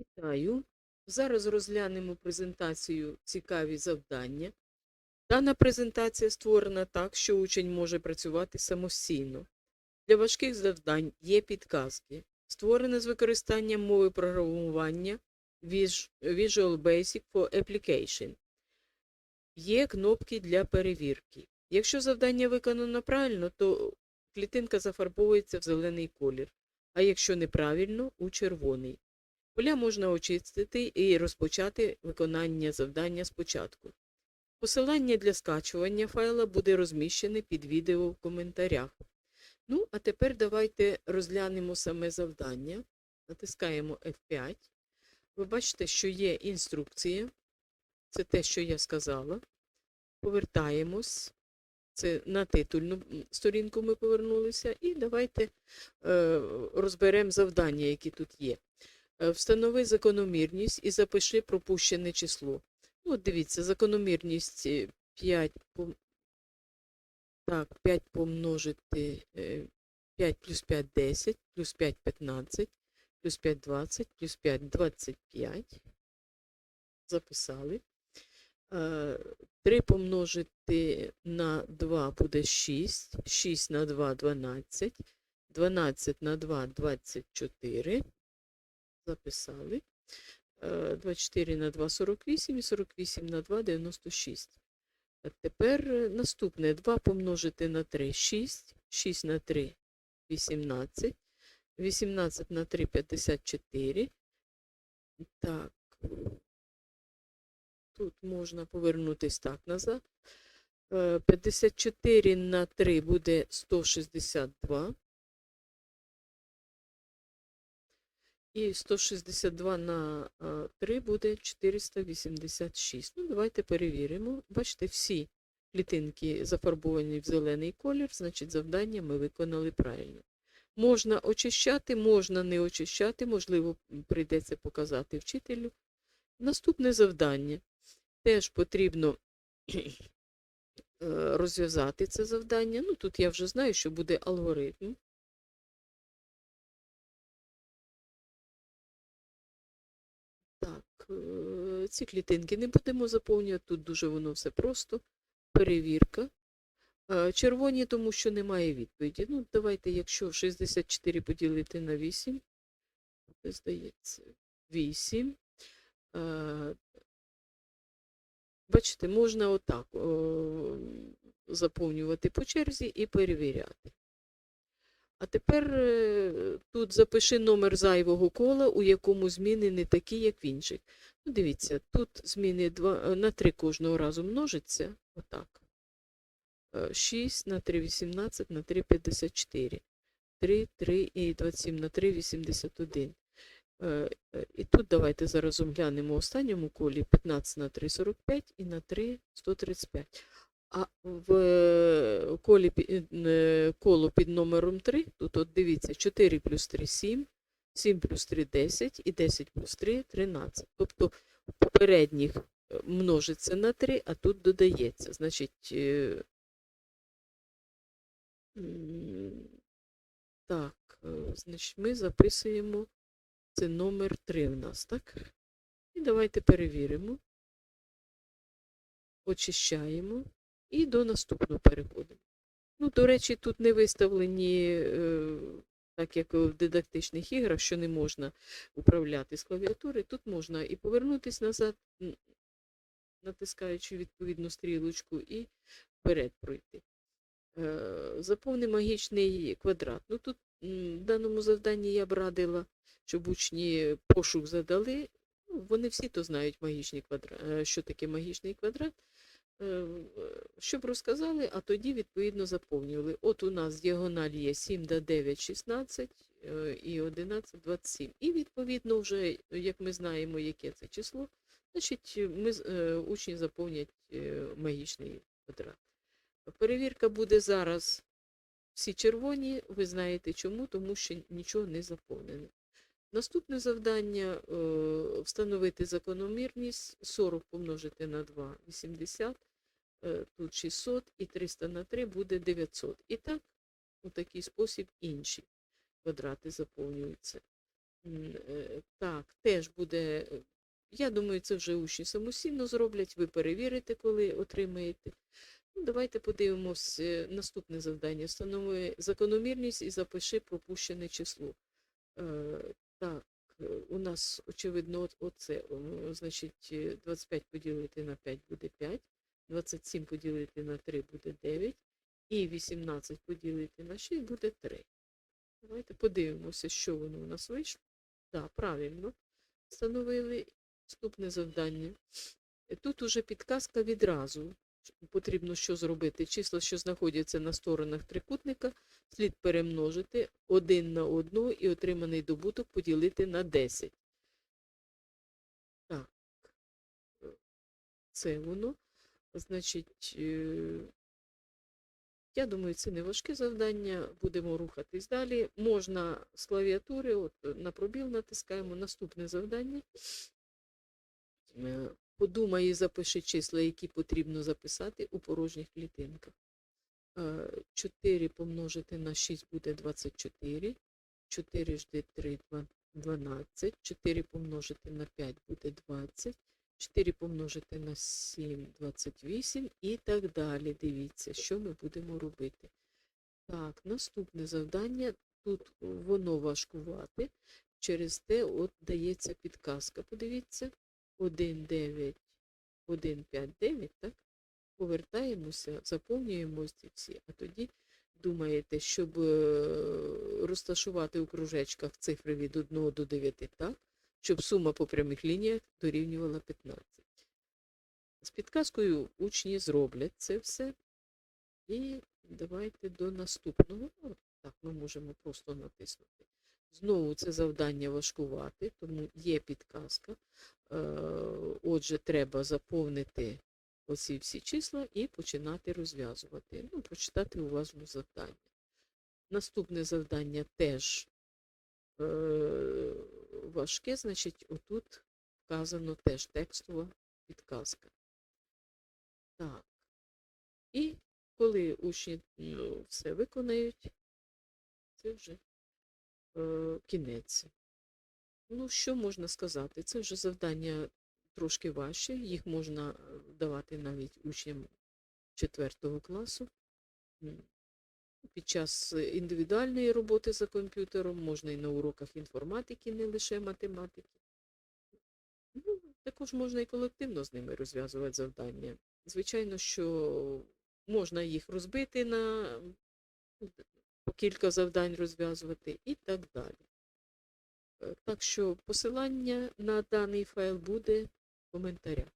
Вітаю. Зараз розглянемо презентацію цікаві завдання. Дана презентація створена так, що учень може працювати самостійно. Для важких завдань є підказки. Створене з використанням мови програмування Visual Basic for Application. Є кнопки для перевірки. Якщо завдання виконано правильно, то клітинка зафарбовується в зелений колір, а якщо неправильно у червоний. Поля можна очистити і розпочати виконання завдання спочатку. Посилання для скачування файла буде розміщене під відео в коментарях. Ну, а тепер давайте розглянемо саме завдання. Натискаємо F5. Ви бачите, що є інструкція. Це те, що я сказала. Повертаємось. Це на титульну сторінку ми повернулися. І давайте е, розберемо завдання, які тут є. Е, Встанови закономірність і запиши пропущене число. Ну, От дивіться, закономірність е, 5, пом... так, 5 помножити е, 5 плюс 5 10, плюс 5 15, плюс 5 20, плюс 5 25. Записали. 3 помножити на 2 буде 6, 6 на 2 12, 12 на 2 24 записали. Е, 24 на 2 48 і 48 на 2 96. А тепер е, наступне 2 помножити на 3 6, 6 на 3 18, 18 на 3 54. Так. Тут можна повернутись так назад. Е, 54 на 3 буде 162. І 162 на 3 буде 486. Ну, давайте перевіримо. Бачите, всі клітинки зафарбовані в зелений колір, значить завдання ми виконали правильно. Можна очищати, можна не очищати, можливо, прийдеться показати вчителю. Наступне завдання. Теж потрібно е, розв'язати це завдання. Ну, тут я вже знаю, що буде алгоритм. Е, ці клітинки не будемо заповнювати, тут дуже воно все просто. Перевірка. Е, Червоні, тому що немає відповіді. Ну, давайте, якщо 64 поділити на 8, це здається 8. Е, Бачите, можна отак заповнювати по черзі і перевіряти. А тепер е, тут запиши номер зайвого кола, у якому зміни не такі, як в інших. Ну, дивіться, тут зміни 2, на 3 кожного разу множиться. Отак. Е, 6 на 3 18 на 3 54. 3, 3 і 27 на 3 81. Е, е, І тут давайте зараз оглянемо в останньому колі 15 на 3 45 і на 3 135. А в е, колі, е, коло під номером 3, тут от дивіться, 4 плюс 3 7, 7 плюс 3 10 і 10 плюс 3 13. Тобто в попередніх е, множиться на 3, а тут додається. Значить, е, так, е, значить, ми записуємо це номер 3 в нас, так? І давайте перевіримо. Очищаємо. І до наступного переходимо. Ну, до речі, тут не виставлені, е, так як в дидактичних іграх, що не можна управляти з клавіатури. Тут можна і повернутися назад, натискаючи відповідну стрілочку, і вперед пройти. Е, Заповни магічний квадрат. Ну, тут в даному завданні я б радила, щоб учні пошук задали. Ну, вони всі то знають магічний квадрат, що таке магічний квадрат е, щоб розказали, а тоді відповідно заповнювали. От у нас діагональ є 7 до 9, 16 е, і 11, 27. І відповідно вже, як ми знаємо, яке це число, значить ми, е, учні заповнять е, магічний квадрат. Перевірка буде зараз всі червоні, ви знаєте чому, тому що нічого не заповнено. Наступне завдання е, встановити закономірність 40 помножити на 2 80, е, тут 600 і 300 на 3 буде 900. І так, у такий спосіб інші квадрати заповнюються. Е, Так, теж буде. е, Я думаю, це вже учні самостійно зроблять, ви перевірите, коли отримаєте. Ну, давайте подивимось е, наступне завдання. Встанови закономірність і запиши пропущене число. Е, Так, е, у нас, очевидно, оце, значить, е, 25 поділити на 5 буде 5, 27 поділити на 3 буде 9, і 18 поділити на 6 буде 3. Давайте подивимося, що воно у нас вийшло. Так, правильно. Встановили наступне завдання. Тут уже підказка відразу. Потрібно що зробити? Числа, що знаходяться на сторонах трикутника, слід перемножити один на одну і отриманий добуток поділити на 10. Так, е, це воно. Значить, е, я думаю, це не важке завдання. Будемо рухатись далі. Можна з клавіатури, от е, на пробіл натискаємо наступне завдання. Е, Подумай і запиши числа, які потрібно записати у порожніх клітинках. 4 помножити на 6 буде 24. 4 жди 3 12. 4 помножити на 5 буде 20. 4 помножити на 7 28 і так далі. Дивіться, що ми будемо робити. Так, наступне завдання. Тут воно важкувати. Через те от дається підказка. Подивіться. 1, 9, 1, 5, 9, так? Повертаємося, заповнюємо ці всі, а тоді думаєте, щоб е, розташувати у кружечках цифри від 1 до 9 так, щоб сума по прямих лініях дорівнювала 15. З підказкою учні зроблять це все. І давайте до наступного. Так, ми можемо просто натиснути. Знову це завдання важкувати, тому є підказка. Е, Отже, треба заповнити оці всі числа і починати розв'язувати. Ну, прочитати уважно завдання. Наступне завдання теж е, важке, значить, отут вказано теж текстова підказка. Так. І коли учні ну, все виконають, це вже е, кінець. Ну, що можна сказати? Це вже завдання трошки важче, їх можна е, давати навіть учням 4 класу. Під час е, індивідуальної роботи за комп'ютером, можна і на уроках інформатики, не лише математики. Ну, також можна і колективно з ними розв'язувати завдання. Звичайно, що можна їх розбити на кілька завдань розв'язувати і так далі. Е, Так що посилання на даний файл буде в коментарях.